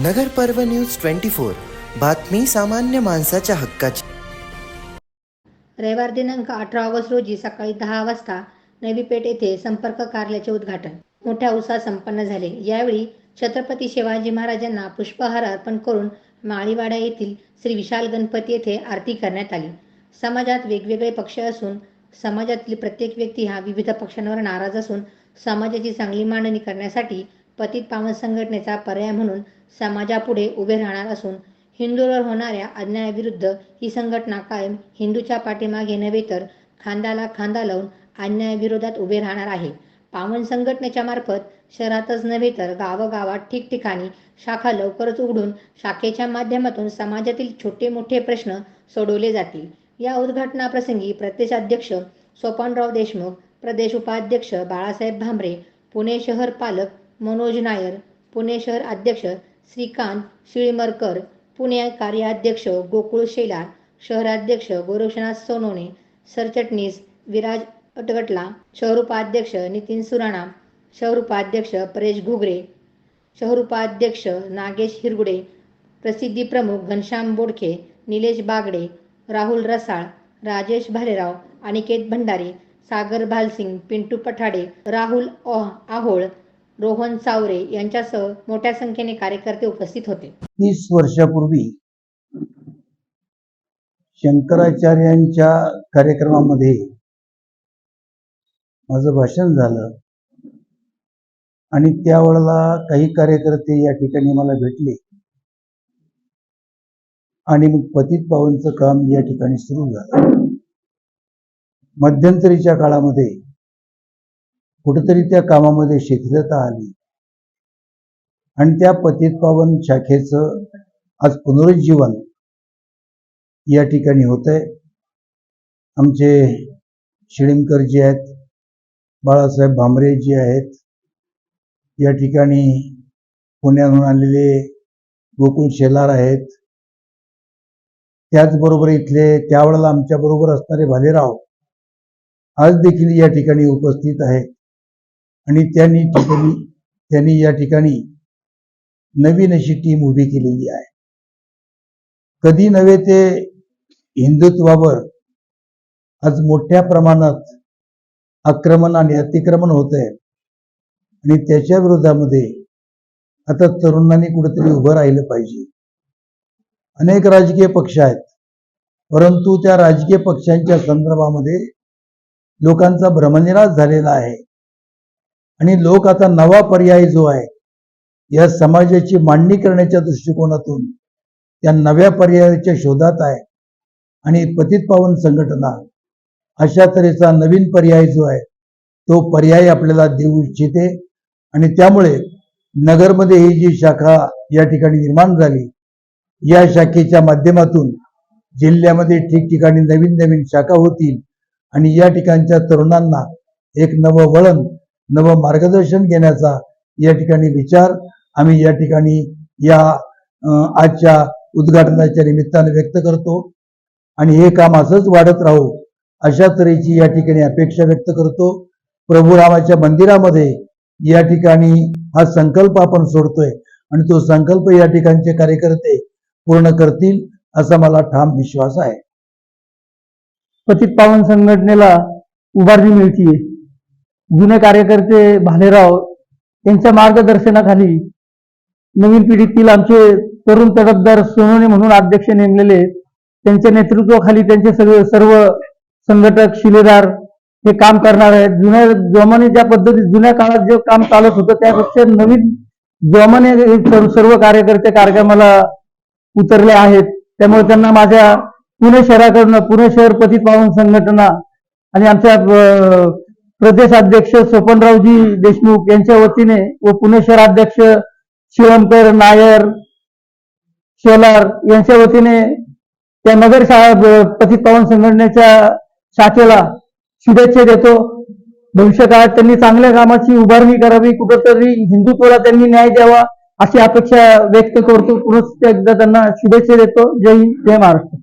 नगर पर्व news twenty four. बातमी सामान्य माणसाच्या हक्काची. रविवार दिनांक अठरा ऑगस्ट रोजी सकाळी दहा वाजता नवी पेठ येथे संपर्क कार्यालयाचे उद्घाटन. मोठ्या उत्साहात संपन्न झाले. यावेळी छत्रपती शिवाजी महाराजांना पुष्पहार अर्पण करून माळीवाडा येथील श्री विशाल गणपती येथे आरती करण्यात आली. समाजात वेगवेगळे पक्ष असून समाजातील प्रत्येक व्यक्ती हा विविध पक्षांवर नाराज असून समाजाची चांगली मांडणी करण्यासाठी पतित पावन संघटनेचा पर्याय म्हणून समाजापुढे उभे राहणार असून हिंदूवर होणाऱ्या अन्यायाविरुद्ध ही संघटना कायम हिंदूच्या पाठीमागे नव्हे तर खांद्याला खांदा लावून अन्यायाविरोधात उभे राहणार आहे. पावन संघटनेच्या मार्फत शहरातच नव्हे तर गावोगावात ठिकठिकाणी शाखा लवकरच उघडून शाखेच्या माध्यमातून समाजातील छोटे मोठे प्रश्न सोडवले जातील. या उद्घाटनाप्रसंगी प्रदेशाध्यक्ष सोपानराव देशमुख प्रदेश उपाध्यक्ष बाळासाहेब भांबरे पुणे शहर पालक मनोज नायर पुणे शहर अध्यक्ष श्रीकांत शिळीमरकर पुणे कार्याध्यक्ष गोकुळ शेलार शहराध्यक्ष गोरक्षनाथ सोनोने सरचटणीस विराज अटगटला शहर उपाध्यक्ष नितीन सुराणा शहर उपाध्यक्ष परेश घुगरे शहर उपाध्यक्ष नागेश हिरगुडे प्रसिद्धी प्रमुख घनश्याम बोडखे निलेश बागडे राहुल रसाळ राजेश भालेराव अनिकेत भंडारे सागर भालसिंग पिंटू पठाडे राहुल ओह आहोळ रोहन सावरे यांच्यासह मोठ्या संख्येने कार्यकर्ते उपस्थित होते. तीस वर्षापूर्वी शंकराचार्यांच्या कार्यक्रमामध्ये माझं भाषण झालं आणि त्यावेळेला काही कार्यकर्ते या ठिकाणी मला भेटले आणि मग पतित पावनचं काम या ठिकाणी सुरू झालं. मध्यंतरीच्या काळामध्ये कुठंतरी त्या कामामध्ये शिथिलता आली. आणि त्या पतित पावन शाखेचं आज पुनरुज्जीवन या ठिकाणी होत आहे आमचे शिळिमकरजी आहेत बाळासाहेब भांबरेजी आहेत या ठिकाणी पुण्याहून आलेले गोकुळ शेलार आहेत. त्याचबरोबर इथले त्यावेळेला आमच्याबरोबर असणारे भालेराव आज देखील या ठिकाणी उपस्थित आहेत. आणि त्यांनी ठिकाणी त्यांनी या ठिकाणी नवीन अशी टीम उभी केलेली आहे. कधी नव्हे ते हिंदुत्वावर आज मोठ्या प्रमाणात आक्रमण आणि अतिक्रमण होत आहे आणि त्याच्या विरोधामध्ये आता तरुणांनी कुठेतरी उभं राहिलं पाहिजे. अनेक राजकीय पक्ष आहेत परंतु त्या राजकीय पक्षांच्या संदर्भामध्ये लोकांचा भ्रमनिराश झालेला आहे. आणि लोक आता नवा पर्याय जो आहे या समाजाची मांडणी करण्याच्या दृष्टिकोनातून त्या नव्या पर्यायाच्या शोधात आहे. आणि पतित पावन संघटना अशा तऱ्हेचा नवीन पर्याय जो आहे तो पर्याय आपल्याला देऊ इच्छिते. आणि त्यामुळे नगरमध्ये ही जी शाखा या ठिकाणी निर्माण झाली या शाखेच्या माध्यमातून जिल्ह्यामध्ये ठिकठिकाणी नवीन नवीन शाखा होतील. आणि या ठिकाणच्या तरुणांना एक नवं वळण नवं मार्गदर्शन घेण्याचा या ठिकाणी विचार. आम्ही या ठिकाणी या आजच्या उद्घाटनाच्या निमित्ताने व्यक्त करतो. आणि हे काम असंच वाढत राहू अशा तऱ्हेची या ठिकाणी अपेक्षा व्यक्त करतो. प्रभुरामाच्या मंदिरामध्ये या ठिकाणी हा संकल्प आपण सोडतोय आणि तो संकल्प या ठिकाणचे कार्यकर्ते पूर्ण करतील असा मला ठाम विश्वास आहे. पतित पावन संघटनेला उभारणी मिळतीये. जुने कार्यकर्ते भालेराव यांच्या मार्गदर्शनाखाली नवीन पिढीतील आमचे तरुण तडफदार सोनवणे म्हणून अध्यक्ष नेमलेले त्यांच्या नेतृत्वाखाली त्यांचे सगळे सर्व संघटक शिलेदार हे काम करणार आहेत. जुन्या जोमाने ज्या पद्धतीत जुन्या काळात जे काम चालत होतं त्यापेक्षा नवीन जोमाने हे सर्व- कार्यकर्ते कार्यक्रमाला उतरले आहेत. त्यामुळे त्यांना माझ्या पुणे शहराकडनं पुणे शहर पतित पावन संघटना आणि आमच्या प्रदेशाध्यक्ष स्वपनरावजी देशमुख यांच्या वतीने व पुणे शहराध्यक्ष शिवमकर नायर शेलार यांच्या वतीने त्या नगर शाळा ब- पतित पावन संघटनेच्या शाखेला शुभेच्छा देतो. भविष्यकाळात त्यांनी चांगल्या कामाची उभारणी करावी कुठंतरी हिंदुत्वाला त्यांनी न्याय द्यावा अशी अपेक्षा व्यक्त करतो. पुनश्च एकदा त्यांना शुभेच्छा देतो. जय हिंद जय महाराष्ट्र.